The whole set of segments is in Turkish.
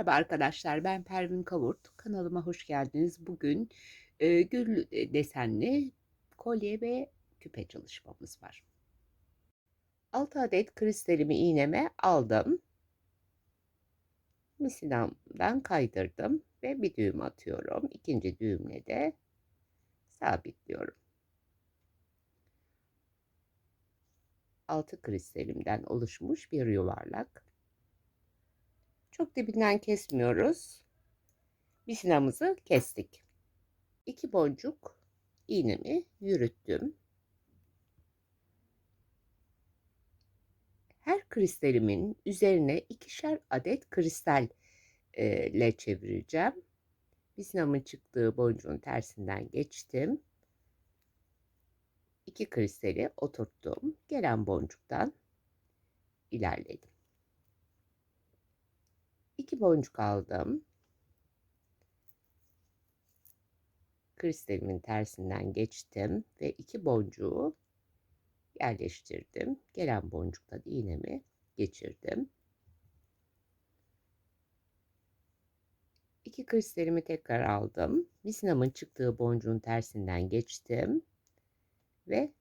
Merhaba arkadaşlar, ben Pervin Kavurt. Kanalıma hoş geldiniz. Bugün e, gül desenli kolye ve küpe çalışmamız var. 6 adet kristalimi iğneme aldım. Misinamdan kaydırdım ve bir düğüm atıyorum. İkinci düğümle de sabitliyorum. 6 kristalimden oluşmuş bir yuvarlak. Çok dibinden kesmiyoruz. Misinamızı kestik. İki boncuk iğnemi yürüttüm. Her kristalimin üzerine ikişer adet kristal ile çevireceğim. Misinamın çıktığı boncuğun tersinden geçtim. İki kristali oturttum. Gelen boncuktan ilerledim. 2 boncuk aldım. Kristalimin tersinden geçtim ve iki boncuğu yerleştirdim. Gelen boncuktan iğnemi geçirdim. İki kristalimi tekrar aldım. Misinamın çıktığı boncuğun tersinden geçtim ve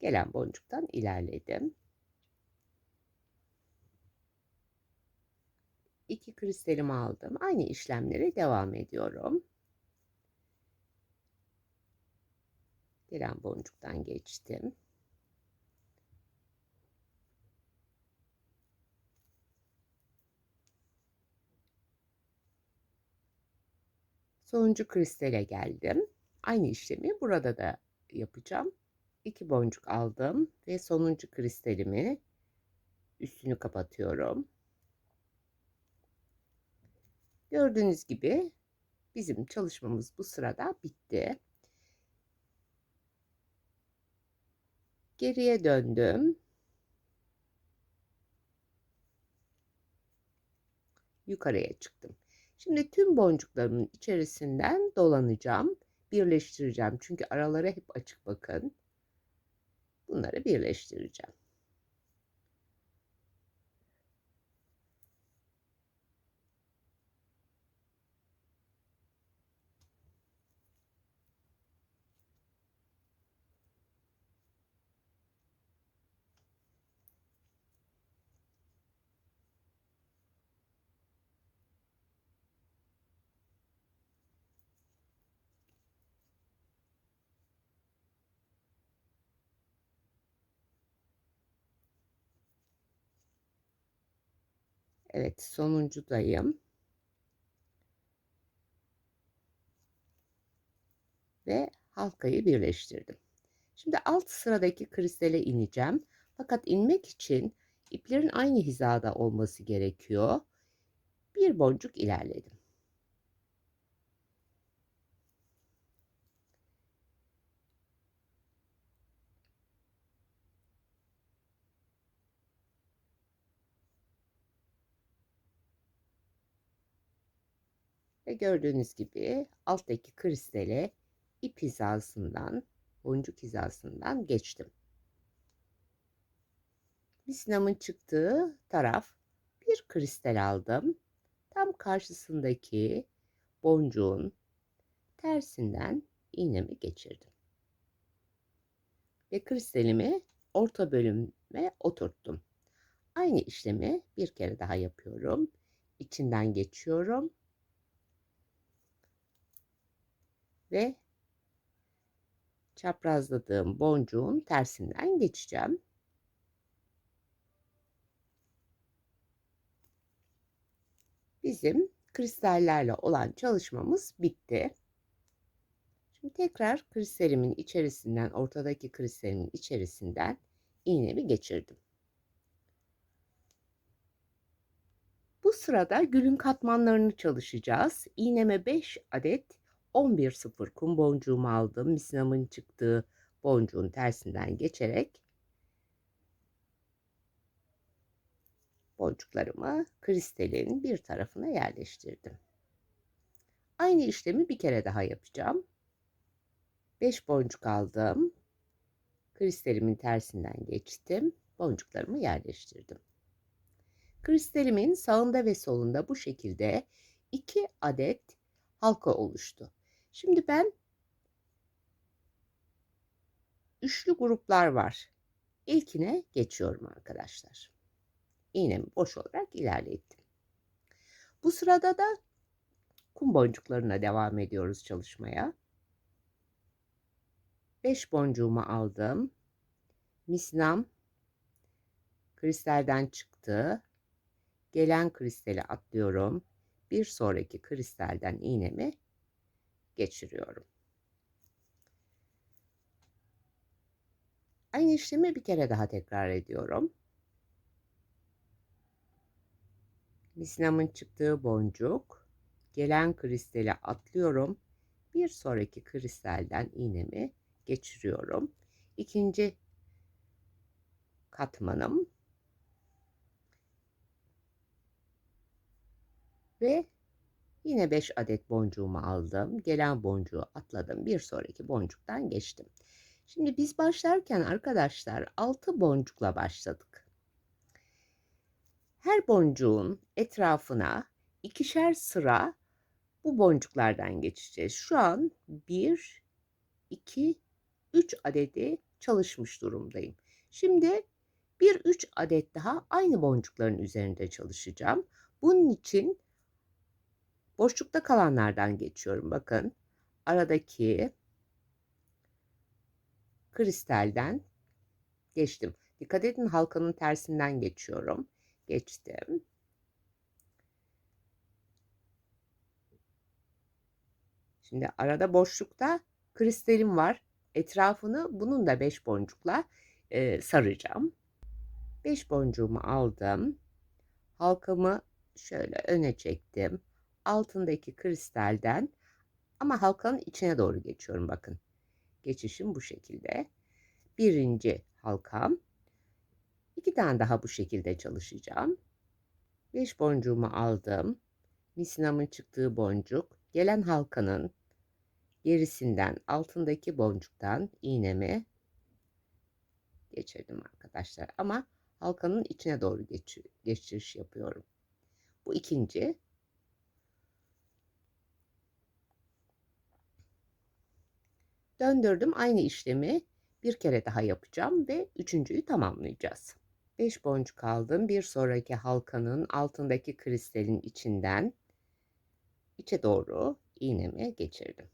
gelen boncuktan ilerledim. İki kristalimi aldım. Aynı işlemlere devam ediyorum. Gelen boncuktan geçtim. Sonuncu kristale geldim. Aynı işlemi burada da yapacağım. İki boncuk aldım ve sonuncu kristalimi üstünü kapatıyorum. Gördüğünüz gibi bizim çalışmamız bu sırada bitti. Geriye döndüm. Yukarıya çıktım. Şimdi tüm boncuklarımın içerisinden dolanacağım. Birleştireceğim. Çünkü aralara hep açık bakın. Bunları birleştireceğim. Evet sonuncudayım. Ve halkayı birleştirdim. Şimdi alt sıradaki kristale ineceğim. Fakat inmek için iplerin aynı hizada olması gerekiyor. Bir boncuk ilerledim. Ve gördüğünüz gibi alttaki kristale ip hizasından, boncuk hizasından geçtim. Misinamın çıktığı taraf bir kristal aldım. Tam karşısındaki boncuğun tersinden iğnemi geçirdim. Ve kristalimi orta bölüme oturttum. Aynı işlemi bir kere daha yapıyorum. İçinden geçiyorum ve çaprazladığım boncuğun tersinden geçeceğim. Bizim kristallerle olan çalışmamız bitti. Şimdi tekrar kristalimin içerisinden, ortadaki kristalimin içerisinden iğnemi geçirdim. Bu sırada gülün katmanlarını çalışacağız. İğneme 5 adet 11.0 kum boncuğumu aldım. Misinamın çıktığı boncuğun tersinden geçerek boncuklarımı kristalin bir tarafına yerleştirdim. Aynı işlemi bir kere daha yapacağım. 5 boncuk aldım. Kristalimin tersinden geçtim. Boncuklarımı yerleştirdim. Kristalimin sağında ve solunda bu şekilde 2 adet halka oluştu. Şimdi ben üçlü gruplar var. İlkine geçiyorum arkadaşlar. İğnemi boş olarak ilerlettim. Bu sırada da kum boncuklarına devam ediyoruz çalışmaya. 5 boncuğumu aldım. Misnam kristalden çıktı. Gelen kristali atlıyorum. Bir sonraki kristalden iğnemi geçiriyorum. Aynı işlemi bir kere daha tekrar ediyorum. Misnamın çıktığı boncuk, gelen kristali atlıyorum. Bir sonraki kristalden iğnemi geçiriyorum. İkinci katmanım ve yine 5 adet boncuğumu aldım. Gelen boncuğu atladım. Bir sonraki boncuktan geçtim. Şimdi biz başlarken arkadaşlar 6 boncukla başladık. Her boncuğun etrafına ikişer sıra bu boncuklardan geçeceğiz. Şu an 1, 2, 3 adedi çalışmış durumdayım. Şimdi bir 3 adet daha aynı boncukların üzerinde çalışacağım. Bunun için boşlukta kalanlardan geçiyorum. Bakın aradaki kristalden geçtim. Dikkat edin halkanın tersinden geçiyorum. Geçtim. Şimdi arada boşlukta kristalim var. Etrafını bunun da 5 boncukla e, saracağım. 5 boncuğumu aldım. Halkamı şöyle öne çektim. Altındaki kristalden ama halkanın içine doğru geçiyorum bakın. Geçişim bu şekilde. Birinci halkam. İki tane daha bu şekilde çalışacağım. 5 boncuğumu aldım. Misinamın çıktığı boncuk. Gelen halkanın gerisinden altındaki boncuktan iğnemi geçirdim arkadaşlar. Ama halkanın içine doğru geç, geçiş yapıyorum. Bu ikinci. Döndürdüm aynı işlemi bir kere daha yapacağım ve üçüncüyü tamamlayacağız. 5 boncuk aldım. Bir sonraki halkanın altındaki kristalin içinden içe doğru iğnemi geçirdim.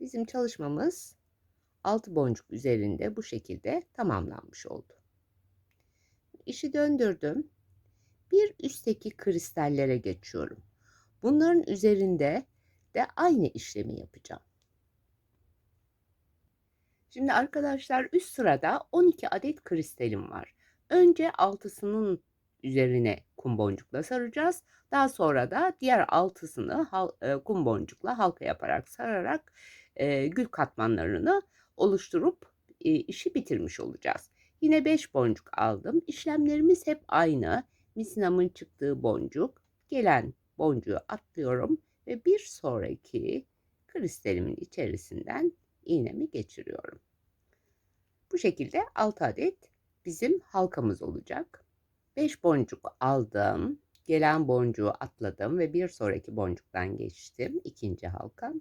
Bizim çalışmamız 6 boncuk üzerinde bu şekilde tamamlanmış oldu. İşi döndürdüm. Bir üstteki kristallere geçiyorum. Bunların üzerinde de aynı işlemi yapacağım. Şimdi arkadaşlar üst sırada 12 adet kristalim var. Önce altısının üzerine kum boncukla saracağız. Daha sonra da diğer altısını e, kum boncukla halka yaparak sararak e, gül katmanlarını oluşturup e, işi bitirmiş olacağız. Yine 5 boncuk aldım. İşlemlerimiz hep aynı. Misinamın çıktığı boncuk, gelen boncuğu atlıyorum ve bir sonraki kristalimin içerisinden iğnemi geçiriyorum. Bu şekilde 6 adet bizim halkamız olacak. 5 boncuk aldım. Gelen boncuğu atladım ve bir sonraki boncuktan geçtim. ikinci halkam.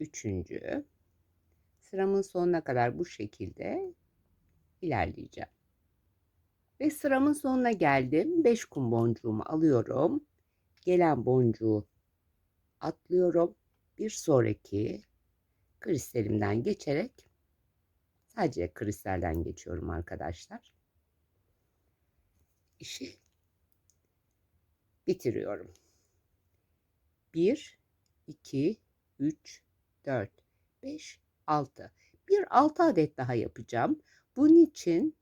Üçüncü. Sıramın sonuna kadar bu şekilde ilerleyeceğim. Ve sıramın sonuna geldim. 5 kum boncuğumu alıyorum. Gelen boncuğu atlıyorum. Bir sonraki kristalimden geçerek sadece kristalden geçiyorum arkadaşlar. İşi bitiriyorum. 1 2 3 4 5 6. Bir 6 adet daha yapacağım. Bunun için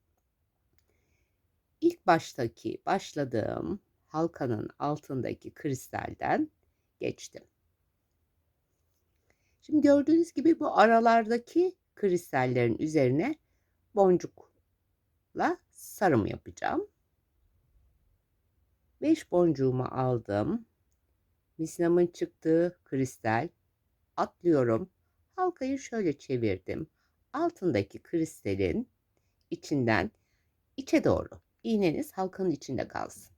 ilk baştaki başladığım halkanın altındaki kristalden geçtim. Şimdi gördüğünüz gibi bu aralardaki kristallerin üzerine boncukla sarım yapacağım. 5 boncuğumu aldım. Misnamın çıktığı kristal atlıyorum. Halkayı şöyle çevirdim. Altındaki kristalin içinden içe doğru. İğneniz halkanın içinde kalsın.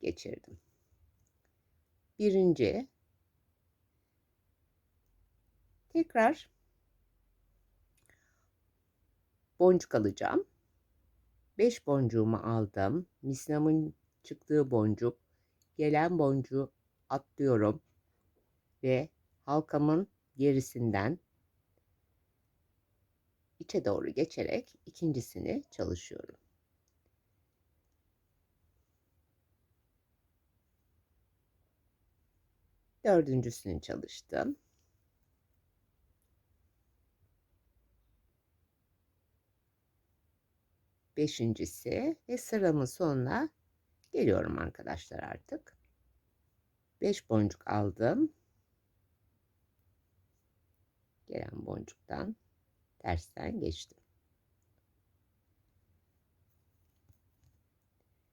Geçirdim. Birinci. Tekrar boncuk alacağım. 5 boncuğumu aldım. Misnamın çıktığı boncuk. Gelen boncuğu atlıyorum. Ve halkamın gerisinden içe doğru geçerek ikincisini çalışıyorum. Dördüncüsünü çalıştım. beşincisi ve sıramın sonuna geliyorum arkadaşlar artık. 5 boncuk aldım. Gelen boncuktan tersten geçtim.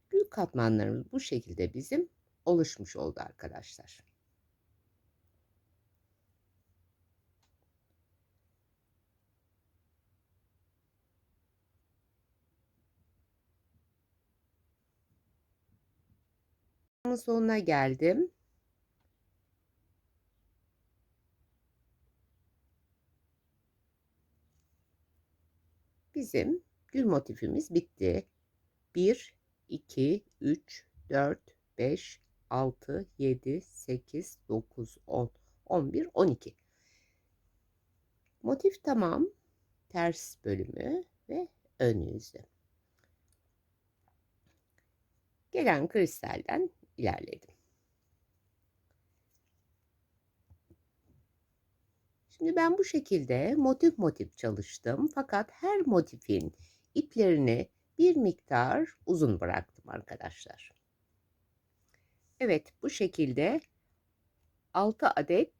Gül katmanlarımız bu şekilde bizim oluşmuş oldu arkadaşlar. sonuna geldim. Bizim gül motifimiz bitti. 1, 2, 3, 4, 5, 6, 7, 8, 9, 10, 11, 12. Motif tamam. Ters bölümü ve ön yüzü. Gelen kristalden ilerledim. Şimdi ben bu şekilde motif motif çalıştım. Fakat her motifin iplerini bir miktar uzun bıraktım arkadaşlar. Evet bu şekilde 6 adet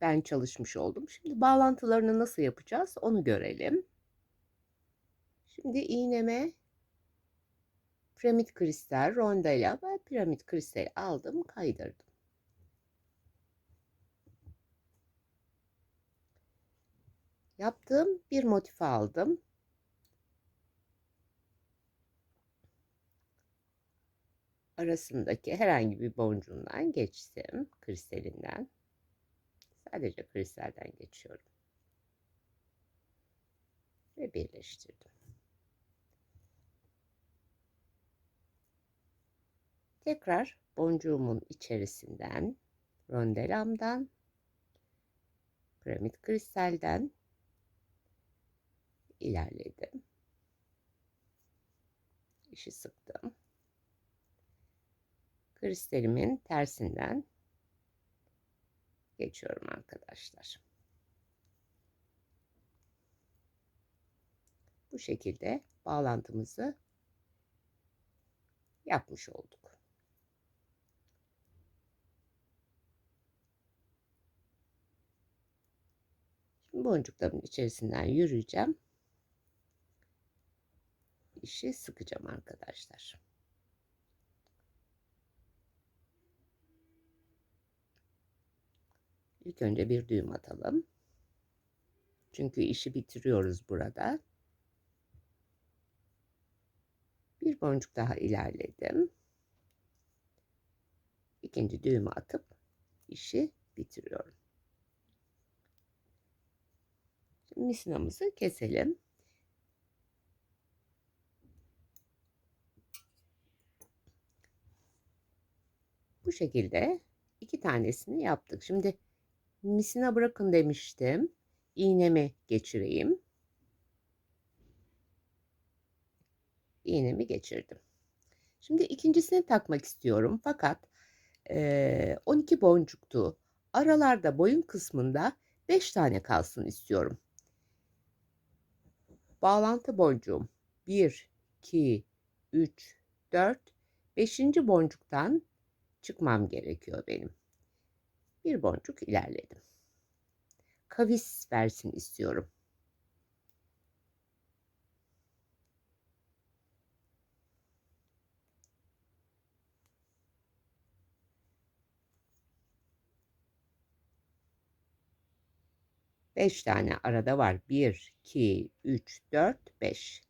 ben çalışmış oldum. Şimdi bağlantılarını nasıl yapacağız onu görelim. Şimdi iğneme piramit kristal, rondela ve piramit kristal aldım, kaydırdım. Yaptığım bir motifi aldım. Arasındaki herhangi bir boncuğundan geçtim. Kristalinden. Sadece kristalden geçiyorum. Ve birleştirdim. Tekrar boncuğumun içerisinden, rondelamdan, piramit kristalden ilerledim. İşi sıktım. Kristalimin tersinden geçiyorum arkadaşlar. Bu şekilde bağlantımızı yapmış olduk. boncukların içerisinden yürüyeceğim. İşi sıkacağım arkadaşlar. İlk önce bir düğüm atalım. Çünkü işi bitiriyoruz burada. Bir boncuk daha ilerledim. İkinci düğümü atıp işi bitiriyorum. misinamızı keselim. Bu şekilde iki tanesini yaptık. Şimdi misina bırakın demiştim. İğnemi geçireyim. İğnemi geçirdim. Şimdi ikincisini takmak istiyorum. Fakat e, 12 boncuktu. Aralarda boyun kısmında 5 tane kalsın istiyorum bağlantı boncuğum 1, 2, 3, 4, 5. boncuktan çıkmam gerekiyor benim. Bir boncuk ilerledim. Kavis versin istiyorum. 5 tane arada var. 1, 2, 3, 4, 5.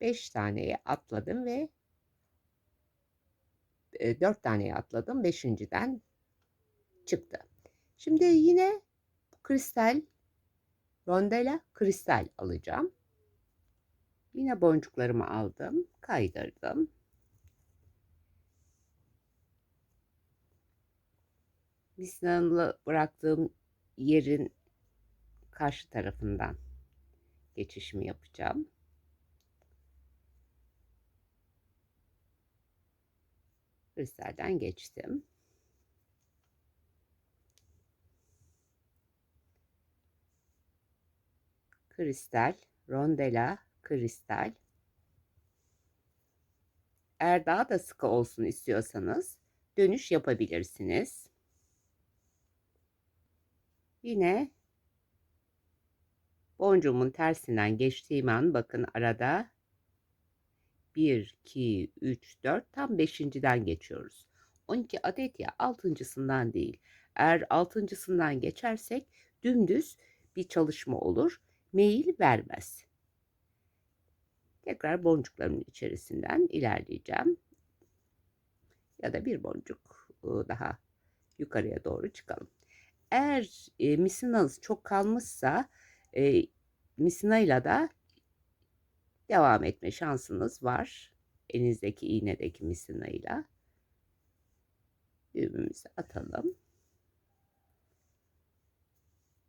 5 taneyi atladım ve 4 taneyi atladım. Beşinciden çıktı. Şimdi yine kristal, rondela kristal alacağım. Yine boncuklarımı aldım, kaydırdım. Misinalı bıraktığım yerin karşı tarafından geçişimi yapacağım. Kristalden geçtim. Kristal, rondela, kristal. Eğer daha da sıkı olsun istiyorsanız dönüş yapabilirsiniz. Yine boncuğumun tersinden geçtiğim an bakın arada 1, 2, 3, 4 tam beşinciden geçiyoruz. 12 adet ya altıncısından değil. Eğer altıncısından geçersek dümdüz bir çalışma olur. Meyil vermez. Tekrar boncuklarımın içerisinden ilerleyeceğim. Ya da bir boncuk ıı, daha yukarıya doğru çıkalım. Eğer e, misinanız çok kalmışsa e, misinayla da devam etme şansınız var. Elinizdeki iğnedeki misinayla. Düğümümüzü atalım.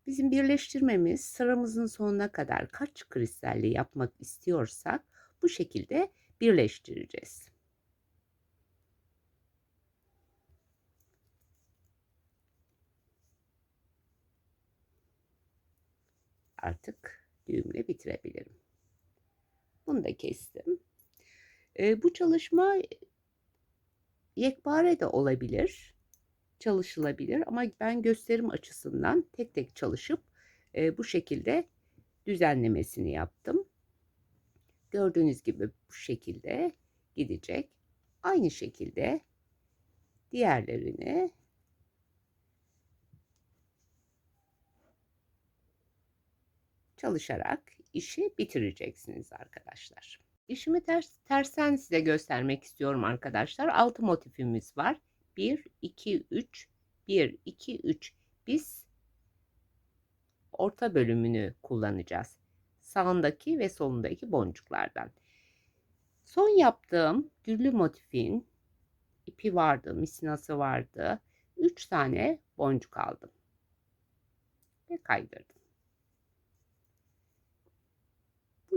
Bizim birleştirmemiz sıramızın sonuna kadar kaç kristalli yapmak istiyorsak bu şekilde birleştireceğiz. Artık düğümle bitirebilirim. Bunu da kestim. E, bu çalışma yekpare de olabilir, çalışılabilir ama ben gösterim açısından tek tek çalışıp e, bu şekilde düzenlemesini yaptım. Gördüğünüz gibi bu şekilde gidecek. Aynı şekilde diğerlerini çalışarak işi bitireceksiniz arkadaşlar. İşimi ters, tersten size göstermek istiyorum arkadaşlar. Altı motifimiz var. 1, 2, 3, 1, 2, 3. Biz orta bölümünü kullanacağız. Sağındaki ve solundaki boncuklardan. Son yaptığım güllü motifin ipi vardı, misinası vardı. 3 tane boncuk aldım. Ve kaydırdım.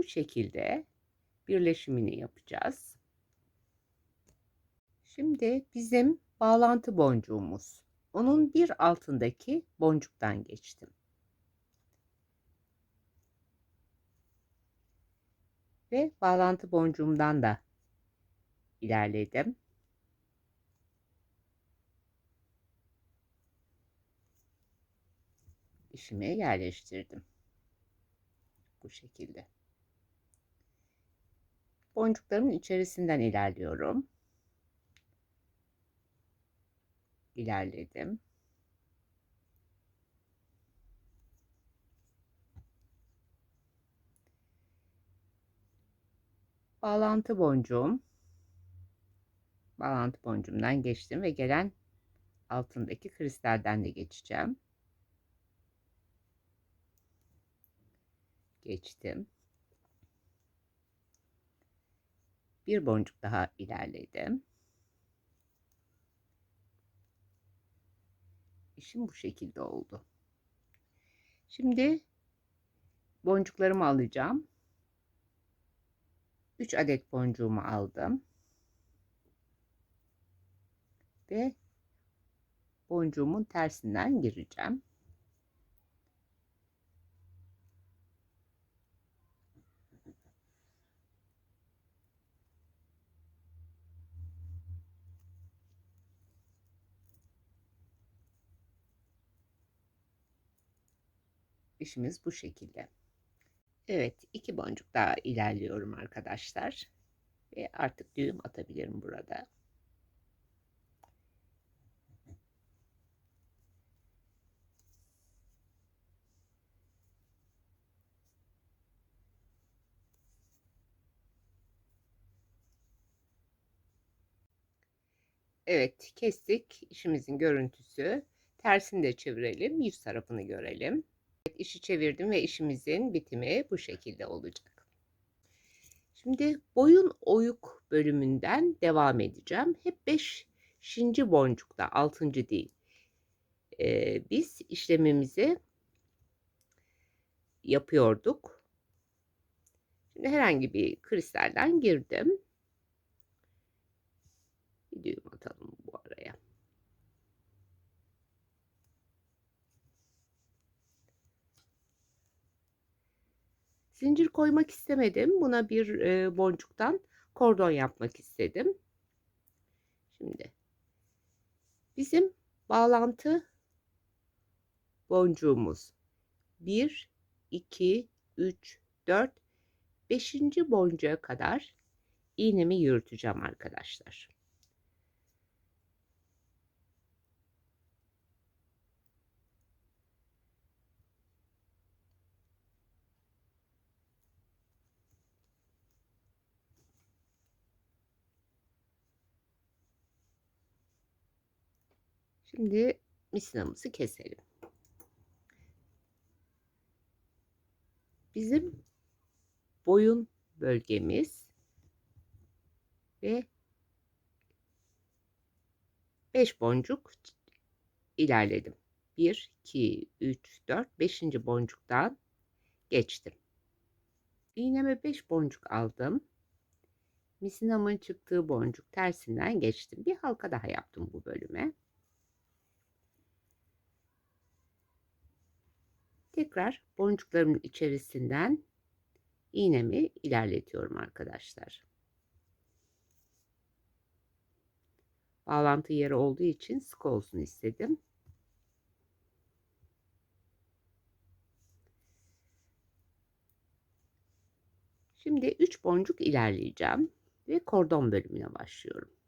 Bu şekilde birleşimini yapacağız. Şimdi bizim bağlantı boncuğumuz. Onun bir altındaki boncuktan geçtim. Ve bağlantı boncuğumdan da ilerledim. İşime yerleştirdim. Bu şekilde. Boncuklarımın içerisinden ilerliyorum. İlerledim. Bağlantı boncuğum. Bağlantı boncuğumdan geçtim ve gelen altındaki kristalden de geçeceğim. Geçtim. Bir boncuk daha ilerledim. İşim bu şekilde oldu. Şimdi boncuklarımı alacağım. 3 adet boncuğumu aldım. Ve boncuğumun tersinden gireceğim. İşimiz bu şekilde. Evet iki boncuk daha ilerliyorum arkadaşlar. Ve artık düğüm atabilirim burada. Evet kestik. İşimizin görüntüsü. Tersini de çevirelim. Yüz tarafını görelim. İşi çevirdim ve işimizin bitimi bu şekilde olacak. Şimdi boyun oyuk bölümünden devam edeceğim. Hep 5 şinci boncukta, 6. değil. Ee, biz işlemimizi yapıyorduk. Şimdi herhangi bir kristalden girdim. Bir düğüm atalım bu araya. Zincir koymak istemedim. Buna bir e, boncuktan kordon yapmak istedim. Şimdi bizim bağlantı boncuğumuz 1, 2, 3, 4, 5. boncuğa kadar iğnemi yürüteceğim arkadaşlar. Şimdi misinamızı keselim. Bizim boyun bölgemiz ve 5 boncuk ilerledim. 1, 2, 3, 4, 5. boncuktan geçtim. İğneme 5 boncuk aldım. Misinamın çıktığı boncuk tersinden geçtim. Bir halka daha yaptım bu bölüme. Tekrar boncuklarımın içerisinden iğnemi ilerletiyorum arkadaşlar. Bağlantı yeri olduğu için sık olsun istedim. Şimdi 3 boncuk ilerleyeceğim ve kordon bölümüne başlıyorum.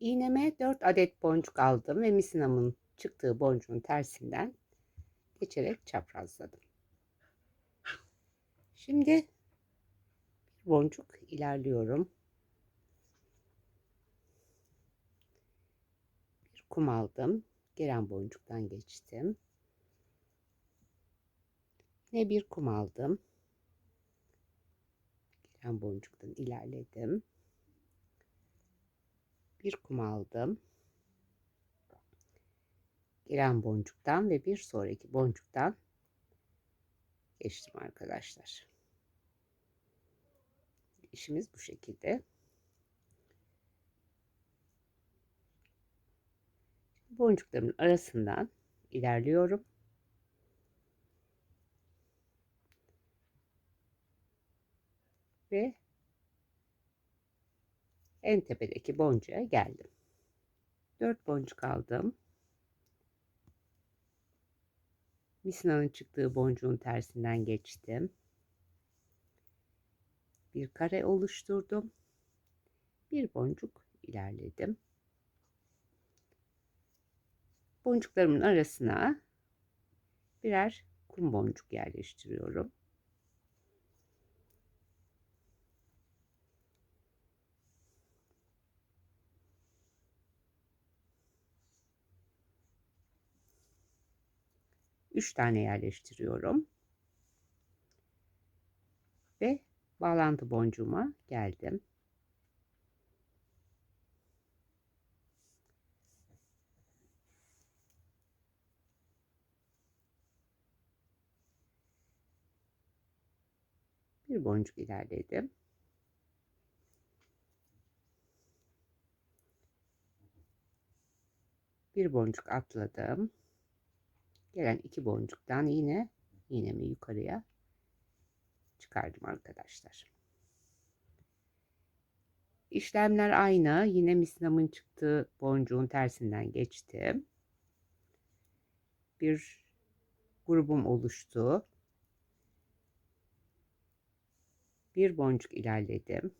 İğneme 4 adet boncuk aldım ve misinamın çıktığı boncuğun tersinden geçerek çaprazladım. Şimdi boncuk ilerliyorum. Bir kum aldım. Gelen boncuktan geçtim. Yine bir kum aldım. Gelen boncuktan ilerledim bir kum aldım. Gelen boncuktan ve bir sonraki boncuktan geçtim arkadaşlar. İşimiz bu şekilde. Boncuklarımın arasından ilerliyorum. Ve en tepedeki boncuğa geldim. 4 boncuk aldım. Misina'nın çıktığı boncuğun tersinden geçtim. Bir kare oluşturdum. Bir boncuk ilerledim. Boncuklarımın arasına birer kum boncuk yerleştiriyorum. 3 tane yerleştiriyorum. Ve bağlantı boncuğuma geldim. Bir boncuk ilerledim. Bir boncuk atladım gelen iki boncuktan yine iğnemi yukarıya çıkardım arkadaşlar. İşlemler aynı. Yine misnamın çıktığı boncuğun tersinden geçtim. Bir grubum oluştu. Bir boncuk ilerledim.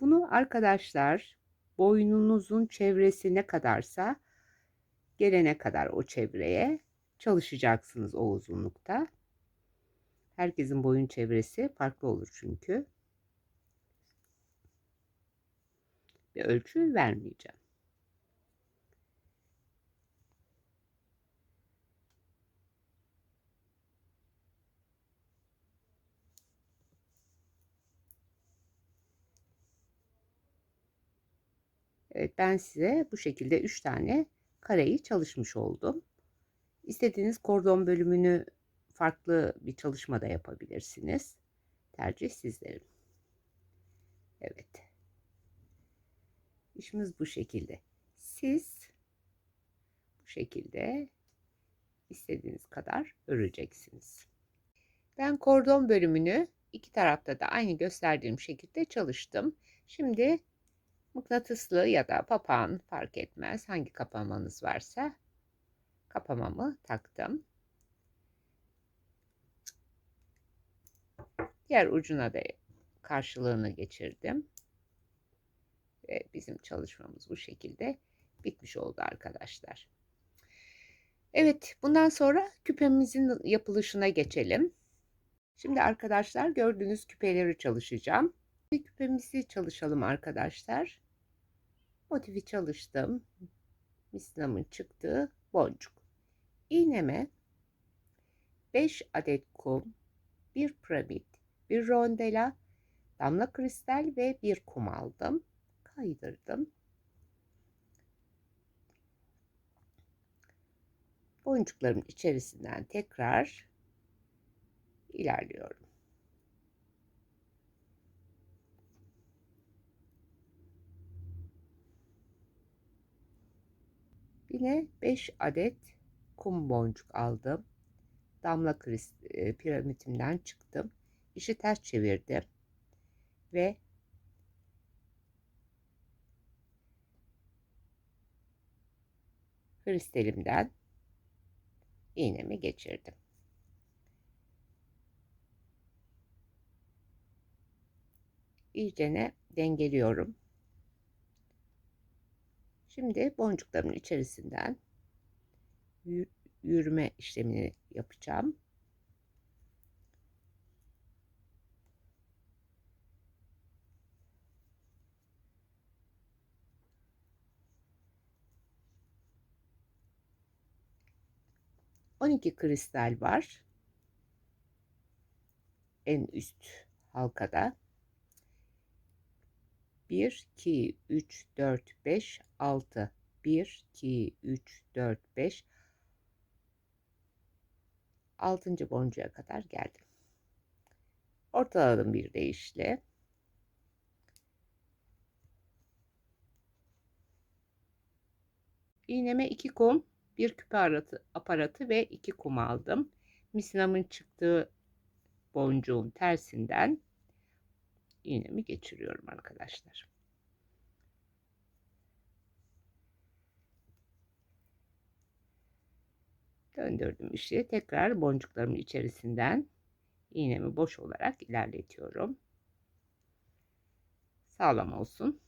Bunu arkadaşlar boynunuzun çevresi ne kadarsa gelene kadar o çevreye çalışacaksınız o uzunlukta. Herkesin boyun çevresi farklı olur çünkü. Bir ölçü vermeyeceğim. Evet ben size bu şekilde 3 tane kareyi çalışmış oldum. İstediğiniz kordon bölümünü farklı bir çalışma da yapabilirsiniz. Tercih sizlerin. Evet. İşimiz bu şekilde. Siz bu şekilde istediğiniz kadar öreceksiniz. Ben kordon bölümünü iki tarafta da aynı gösterdiğim şekilde çalıştım. Şimdi mıknatıslı ya da papağan fark etmez hangi kapamanız varsa kapamamı taktım. Diğer ucuna da karşılığını geçirdim. Ve bizim çalışmamız bu şekilde bitmiş oldu arkadaşlar. Evet bundan sonra küpemizin yapılışına geçelim. Şimdi arkadaşlar gördüğünüz küpeleri çalışacağım. Bir küpemizi çalışalım arkadaşlar. Motifi çalıştım. Mislamın çıktığı boncuk. İğneme 5 adet kum, bir piramit, bir rondela, damla kristal ve bir kum aldım. Kaydırdım. Boncukların içerisinden tekrar ilerliyorum. Yine 5 adet kum boncuk aldım. Damla e, piramitimden çıktım. İşi ters çevirdim. Ve kristalimden iğnemi geçirdim. İyicene dengeliyorum. Şimdi boncuklarımın içerisinden yürüme işlemini yapacağım. On iki kristal var. En üst halkada. 1, 2, 3, 4, 5, 6. 1, 2, 3, 4, 5. 6. boncuğa kadar geldim. Ortaladım bir deyişle. İğneme 2 kum, bir küpe aparatı, aparatı ve 2 kum aldım. Misinamın çıktığı boncuğun tersinden iğnemi geçiriyorum arkadaşlar. Döndürdüm işi. Tekrar boncuklarımın içerisinden iğnemi boş olarak ilerletiyorum. Sağlam olsun.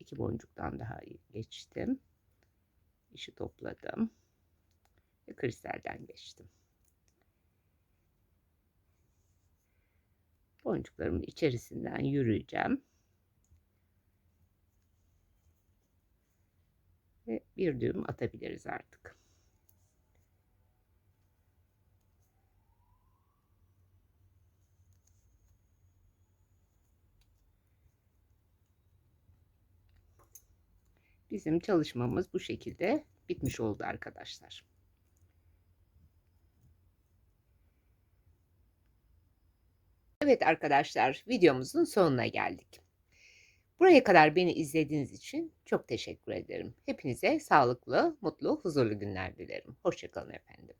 İki boncuktan daha geçtim. İşi topladım. Ve kristalden geçtim. Boncuklarımın içerisinden yürüyeceğim. Ve bir düğüm atabiliriz artık. Bizim çalışmamız bu şekilde bitmiş oldu arkadaşlar. Evet arkadaşlar videomuzun sonuna geldik. Buraya kadar beni izlediğiniz için çok teşekkür ederim. Hepinize sağlıklı, mutlu, huzurlu günler dilerim. Hoşçakalın efendim.